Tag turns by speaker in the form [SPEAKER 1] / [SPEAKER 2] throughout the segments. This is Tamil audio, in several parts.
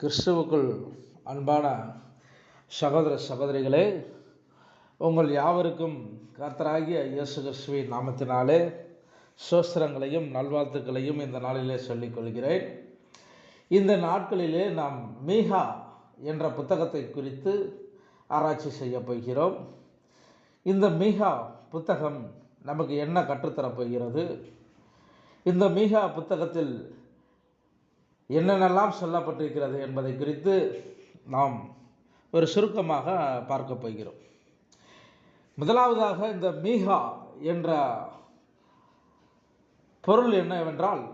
[SPEAKER 1] கிறிஸ்துவுக்குள் அன்பான சகோதர சகோதரிகளே உங்கள் யாவருக்கும் கர்த்தராகிய இயேசு கிறிஸ்துவின் நாமத்தினாலே சோஸ்திரங்களையும் நல்வாழ்த்துக்களையும் இந்த நாளிலே சொல்லிக் கொள்கிறேன். இந்த நாட்களிலே நாம் மீகா என்ற புத்தகத்தை குறித்து ஆராய்ச்சி செய்ய போகிறோம். இந்த மீகா புத்தகம் நமக்கு என்ன கற்றுத்தரப் போகிறது? இந்த மீகா புத்தகத்தில் என்னென்னலாம் சொல்லப்பட்டிருக்கிறது என்பதை குறித்து நாம் ஒரு சுருக்கமாக பார்க்க போகிறோம். முதலாவதாக இந்த மீகா என்ற பொருள் என்னவென்றால்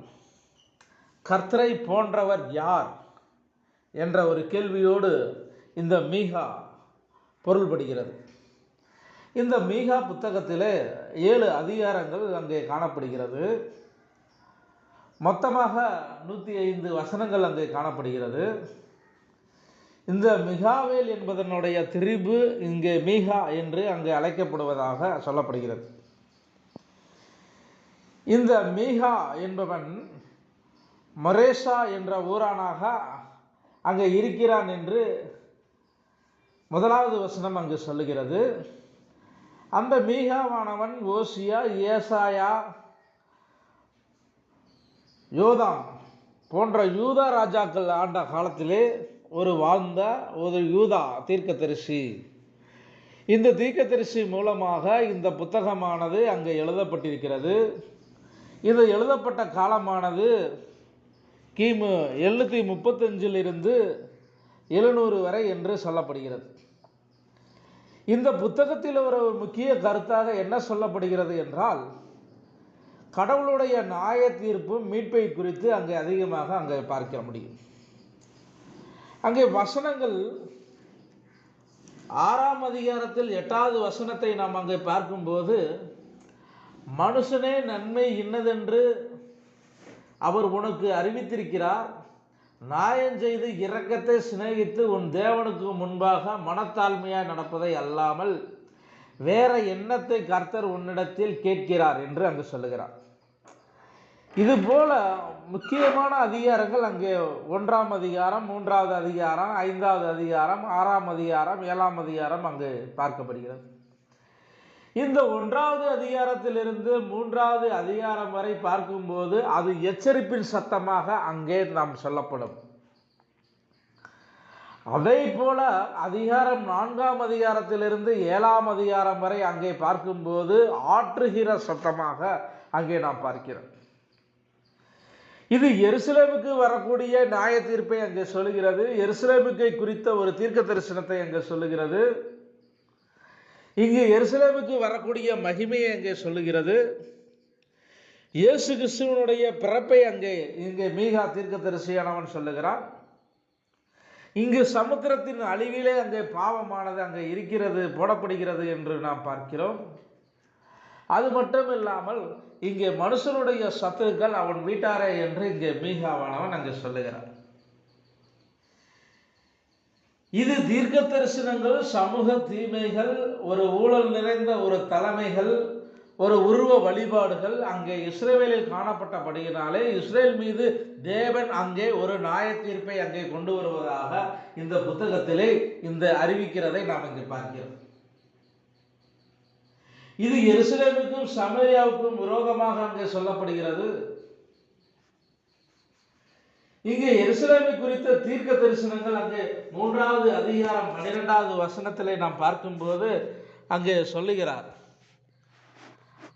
[SPEAKER 1] கர்த்தரை போன்றவர் யார் என்ற ஒரு கேள்வியோடு இந்த மீகா பொருள்படுகிறது. இந்த மீகா புத்தகத்திலே ஏழு அதிகாரங்கள் அங்கே காணப்படுகிறது. மொத்தமாக நூற்றி ஐந்து வசனங்கள் அங்கே காணப்படுகிறது. இந்த மிகாவேல் என்பதனுடைய திரிபு இங்கே மீகா என்று அங்கே அழைக்கப்படுவதாக சொல்லப்படுகிறது. இந்த மீகா என்பவன் மொரேஷா என்ற ஊரானாக அங்கே இருக்கிறான் என்று முதலாவது வசனம் அங்கு சொல்லுகிறது. அந்த மீகாவானவன் ஓசியா ஏசாயா யோதாம் போன்ற யூதா ராஜாக்கள் ஆண்ட காலத்திலே ஒரு வாழ்ந்த ஒரு யூதா தீர்க்கதரிசி. இந்த தீர்க்கதரிசி மூலமாக இந்த புத்தகமானது அங்கே எழுதப்பட்டிருக்கிறது. இது எழுதப்பட்ட காலமானது கிமு எழுநூற்றி முப்பத்தஞ்சிலிருந்து எழுநூறு வரை என்று சொல்லப்படுகிறது. இந்த புத்தகத்தில் ஒரு முக்கிய கருத்தாக என்ன சொல்லப்படுகிறது என்றால் கடவுளுடைய நியாய தீர்ப்பு மீட்பை குறித்து அங்கே அதிகமாக அங்கே பார்க்க முடியும். அங்கே வசனங்கள் ஆறாம் அதிகாரத்தில் எட்டாவது வசனத்தை நாம் அங்கே பார்க்கும்போது மனுஷனே நன்மை இன்னதென்று அவர் உனக்கு அறிவித்திருக்கிறார். நாயம் செய்து இரக்கத்தை சிநேகித்து உன் தேவனுக்கு முன்பாக மனத்தாழ்மையாய் நடப்பதை அல்லாமல் வேற எண்ணத்தை கர்த்தர் உன்னிடத்தில் கேட்கிறார் என்று அங்கு சொல்லுகிறார். இது போல முக்கியமான அதிகாரங்கள் அங்கே ஒன்றாம் அதிகாரம் மூன்றாவது அதிகாரம் ஐந்தாவது அதிகாரம் ஆறாம் அதிகாரம் ஏழாம் அதிகாரம் அங்கு பார்க்கப்படுகிறது. இந்த ஒன்றாவது அதிகாரத்திலிருந்து மூன்றாவது அதிகாரம் வரை பார்க்கும்போது அது எச்சரிப்பின் சத்தமாக அங்கே நாம் சொல்லப்படும். அதே போல அதிகாரம் நான்காம் அதிகாரத்திலிருந்து ஏழாம் அதிகாரம் வரை அங்கே பார்க்கும்போது ஆற்றுகிற சத்தமாக அங்கே நாம் பார்க்கிறோம். இது எருசலேமுக்கு வரக்கூடிய நியாய தீர்ப்பை அங்கே சொல்லுகிறது. எருசலேமுக்கு குறித்த ஒரு தீர்க்க தரிசனத்தை அங்கே சொல்லுகிறது. இங்கு எருசலேமுக்கு வரக்கூடிய மகிமையை அங்கே சொல்லுகிறது. இயேசு கிறிஸ்துவனுடைய பிறப்பை அங்கே இங்கே மீகா தீர்க்க தரிசியானவன் சொல்லுகிறான். இங்கு சமுத்திரத்தின் அழிவிலே அங்கே பாவமானது அங்கே இருக்கிறது போடப்படுகிறது என்று நாம் பார்க்கிறோம். அது மட்டும் இல்லாமல் இங்கே மனுஷனுடைய சத்துருக்கள் அவன் வீட்டாரே என்று இங்கே மீகாவானவன் அங்கே சொல்லுகிறான். இது தீர்க்க தரிசனங்கள் சமூக தீமைகள் ஒரு ஊழல் நிறைந்த ஒரு தலைமைகள் ஒரு உருவ வழிபாடுகள் அங்கே இஸ்ரேவேலில் காணப்பட்டபடியினாலே இஸ்ரேல் மீது தேவன் அங்கே ஒரு நியாய தீர்ப்பை அங்கே கொண்டு வருவதாக இந்த புத்தகத்திலே இந்த அறிவிக்கிறதை நாம் இங்கே பார்க்கிறோம். இது எருசலேமுக்கும் சமரியாவுக்கும் விரோதமாக அங்கே சொல்லப்படுகிறது. இங்கே எருசலேமை குறித்த தீர்க்க தரிசனங்கள் அங்கே மூன்றாவது அதிகாரம் பன்னிரெண்டாவது வசனத்திலே நாம் பார்க்கும்போது அங்கே சொல்லுகிறார்.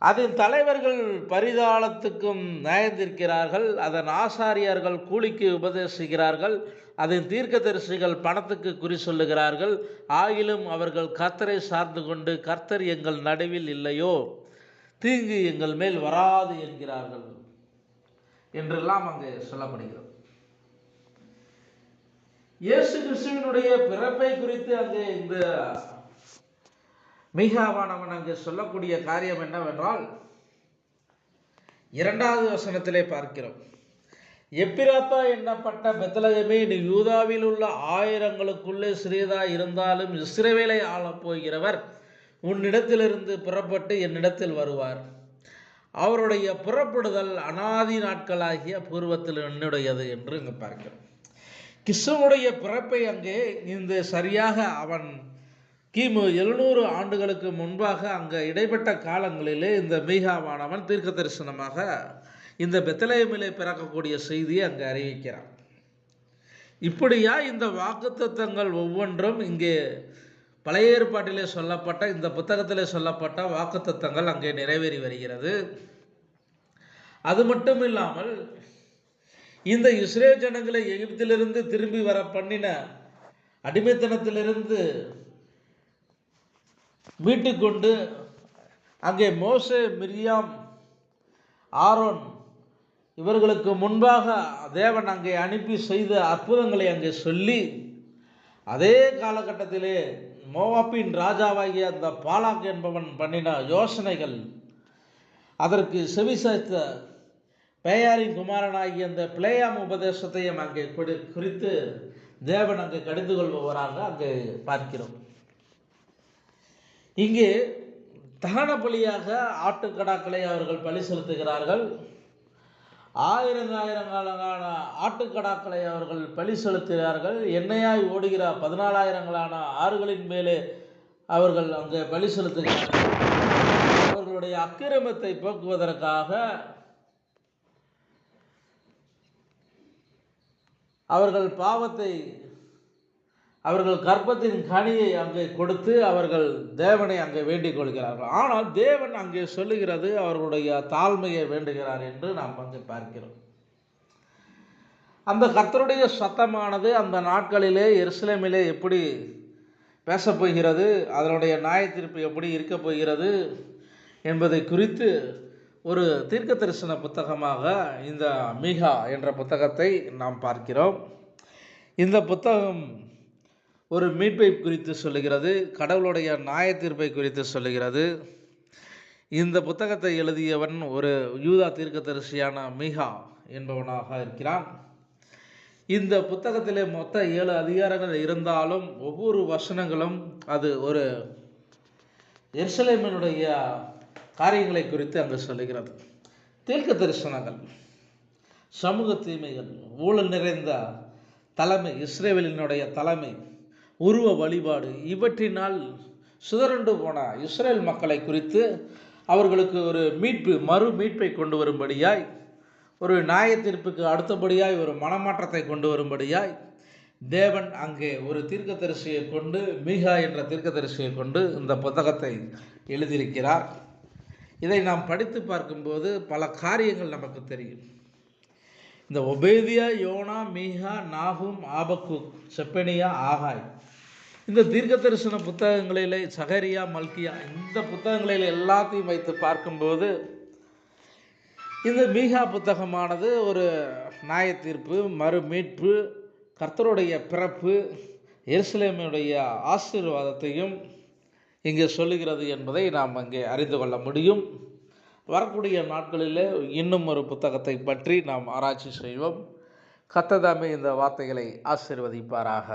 [SPEAKER 1] அதன் தலைவர்கள் பரிதாளத்துக்கும் நயந்திருக்கிறார்கள் அதன் ஆசாரியர்கள் கூலிக்கு உபதேசிக்கிறார்கள் அதன் தீர்க்கதரிசிகள் பணத்துக்கு குறி சொல்லுகிறார்கள். ஆகிலும் அவர்கள் கர்த்தரை சார்ந்து கொண்டு கர்த்தர் எங்கள் நடுவில் இல்லையோ தீங்கு எங்கள் மேல் வராது என்கிறார்கள் என்றெல்லாம் அங்கே சொல்லப்படுகிறது. இயேசு கிறிஸ்துவனுடைய பிறப்பை குறித்து அங்கே இந்த மீகாவானவன் அங்கு சொல்லக்கூடிய காரியம் என்னவென்றால் இரண்டாவது வசனத்திலே பார்க்கிறோம். எப்பிராத்தா எண்ணப்பட்ட பெத்தலகமே நீ யூதாவில் உள்ள ஆயிரங்களுக்குள்ளே சிறியதாக இருந்தாலும் இஸ்ரேவேலை ஆளப் போகிறவர் உன்னிடத்திலிருந்து புறப்பட்டு என்னிடத்தில் வருவார். அவருடைய புறப்படுதல் அனாதி நாட்களாகிய பூர்வத்தில் என்னுடையது என்று இங்கே பார்க்கிறோம். கிருஷ்ணனுடைய பிறப்பை அங்கே இந்த சரியாக அவன் கிமு எழுநூறு ஆண்டுகளுக்கு முன்பாக அங்கே இடைப்பட்ட காலங்களிலே இந்த மீகாவானவன் தீர்க்க தரிசனமாக இந்த பெத்தலேயமிலே பிறக்கக்கூடிய செய்தியை அங்கே அறிவிக்கிறான். இப்படியா இந்த வாக்குத்தத்தங்கள் ஒவ்வொன்றும் இங்கே பழைய ஏற்பாட்டிலே சொல்லப்பட்ட இந்த புத்தகத்திலே சொல்லப்பட்ட வாக்குத்தத்தங்கள் அங்கே நிறைவேறி வருகிறது. அது மட்டும் இல்லாமல் இந்த இஸ்ரேல் ஜனங்களை எகிப்திலிருந்து திரும்பி வர பண்ணின அடிமைத்தனத்திலிருந்து மீட்டுக்கொண்டு அங்கே மோசே மிரியாம் ஆரோன் இவர்களுக்கு முன்பாக தேவன் அங்கே அனுப்பி செய்த அற்புதங்களை அங்கே சொல்லி அதே காலகட்டத்திலே மோவாப்பின் ராஜாவாகிய அந்த பாலாக் என்பவன் பண்ணின யோசனைகள் அதற்கு செவிசாய்த்த பேயாரின் குமாரனாகிய அந்த பிளேயாம் உபதேசத்தையும் அங்கே குறித்து தேவன் அங்கே கடிந்து கொள்பவராக அங்கே பார்க்கிறோம். இங்கே தகன பலியாக ஆட்டுக்கடாக்களை அவர்கள் பலி செலுத்துகிறார்கள். ஆயிரங்காயிரங்களான ஆட்டுக்கடாக்களை அவர்கள் பலி செலுத்துகிறார்கள். எண்ணெயாய் ஓடுகிற பதினாலாயிரங்களான ஆறுகளின் மேலே அவர்கள் அங்கே பலி செலுத்துகிறார்கள். அவர்களுடைய அக்கிரமத்தை போக்குவதற்காக அவர்கள் பாவத்தை அவர்கள் கர்ப்பத்தின் கனியை அங்கே கொடுத்து அவர்கள் தேவனை அங்கே வேண்டிக் கொள்கிறார்கள். ஆனால் தேவன் அங்கே சொல்லுகிறது அவர்களுடைய தாழ்மையை வேண்டுகிறார் என்று நாம் வந்து பார்க்கிறோம். அந்த கர்த்தருடைய சத்தமானது அந்த நாட்களிலே எருசலேமிலே எப்படி பேசப்போகிறது அதனுடைய நியாயத்தீர்ப்பு எப்படி இருக்கப் போகிறது என்பதை குறித்து ஒரு தீர்க்க தரிசன புத்தகமாக இந்த மீகா என்ற புத்தகத்தை நாம் பார்க்கிறோம். இந்த புத்தகம் ஒரு மீட்பை குறித்து சொல்லுகிறது கடவுளுடைய நியாயத்தீர்ப்பை குறித்து சொல்லுகிறது. இந்த புத்தகத்தை எழுதியவன் ஒரு யூதா தீர்க்கதரிசியான மீகா என்பவனாக இருக்கிறான். இந்த புத்தகத்திலே மொத்த ஏழு அதிகாரங்கள் இருந்தாலும் ஒவ்வொரு வசனங்களும் அது ஒரு எர்சலேமனுடைய காரியங்களை குறித்து அங்கு சொல்லுகிறது. தீர்க்க தரிசனங்கள் சமூக தீமைகள் ஊழல் நிறைந்த தலைமை இஸ்ரேவேலினுடைய தலைமை உருவ வழிபாடு. இவற்றினால் சிதறண்டு போன இஸ்ரேல் மக்களை குறித்து அவர்களுக்கு ஒரு மீட்பு மறு மீட்பை கொண்டு வரும்படியாய் ஒரு நியாய தீர்ப்புக்கு அடுத்தபடியாய் ஒரு மனமாற்றத்தை கொண்டு வரும்படியாய் தேவன் அங்கே ஒரு தீர்க்கதரிசியை கொண்டு மீகா என்ற தீர்க்கதரிசியை கொண்டு இந்த புத்தகத்தை எழுதியிருக்கிறார். இதை நாம் படித்து பார்க்கும்போது பல காரியங்கள் நமக்கு தெரியும். இந்த ஒபேதியா யோனா மீகா நாகும் ஆபக்கு செப்பனியா ஆகாய். இந்த தீர்க்க தரிசன புத்தகங்களிலே சகரியா மல்கியா இந்த புத்தகங்களில் எல்லாத்தையும் வைத்து பார்க்கும்போது இந்த மீகா புத்தகமானது ஒரு நியாய தீர்ப்பு மறு மீட்பு கர்த்தருடைய பிறப்பு எருசலேமுடைய ஆசீர்வாதத்தையும் இங்கே சொல்லுகிறது என்பதை நாம் அங்கே அறிந்து கொள்ள முடியும். வரக்கூடிய நாட்களிலே இன்னும் ஒரு புத்தகத்தை பற்றி நாம் ஆராய்ச்சி செய்வோம். கத்ததாமே இந்த வார்த்தைகளை ஆசீர்வதிப்பாராக.